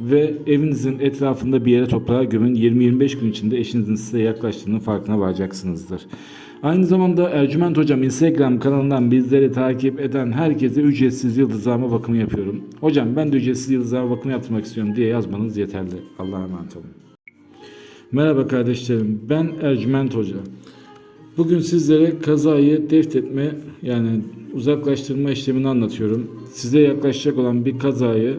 ve evinizin etrafında bir yere toprağa gömün. 20-25 gün içinde eşinizin size yaklaştığının farkına varacaksınızdır. Aynı zamanda Ercüment Hocam Instagram kanalından bizleri takip eden herkese ücretsiz yıldızlama bakımı yapıyorum. Hocam ben de ücretsiz yıldızlama bakımı yaptırmak istiyorum diye yazmanız yeterli. Allah'a emanet olun. Merhaba kardeşlerim ben Ercüment Hoca. Bugün sizlere kazayı deftetme yani uzaklaştırma işlemini anlatıyorum. Size yaklaşacak olan bir kazayı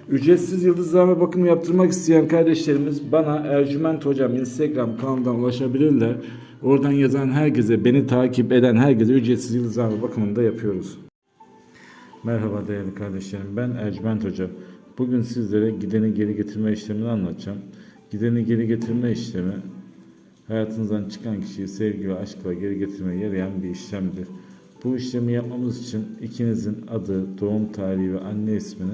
Ücretsiz yıldızlama bakım yaptırmak isteyen kardeşlerimiz bana Ercüment Hocam Instagram kanalından ulaşabilirler. Oradan yazan herkese, beni takip eden herkese ücretsiz yıldızlama bakımını da yapıyoruz. Merhaba değerli kardeşlerim. Ben Ercüment Hoca. Bugün sizlere gideni geri getirme işlemini anlatacağım. Gideni geri getirme işlemi hayatınızdan çıkan kişiyi sevgi ve aşkla geri getirmeye yarayan bir işlemdir. Bu işlemi yapmamız için ikinizin adı, doğum tarihi ve anne ismini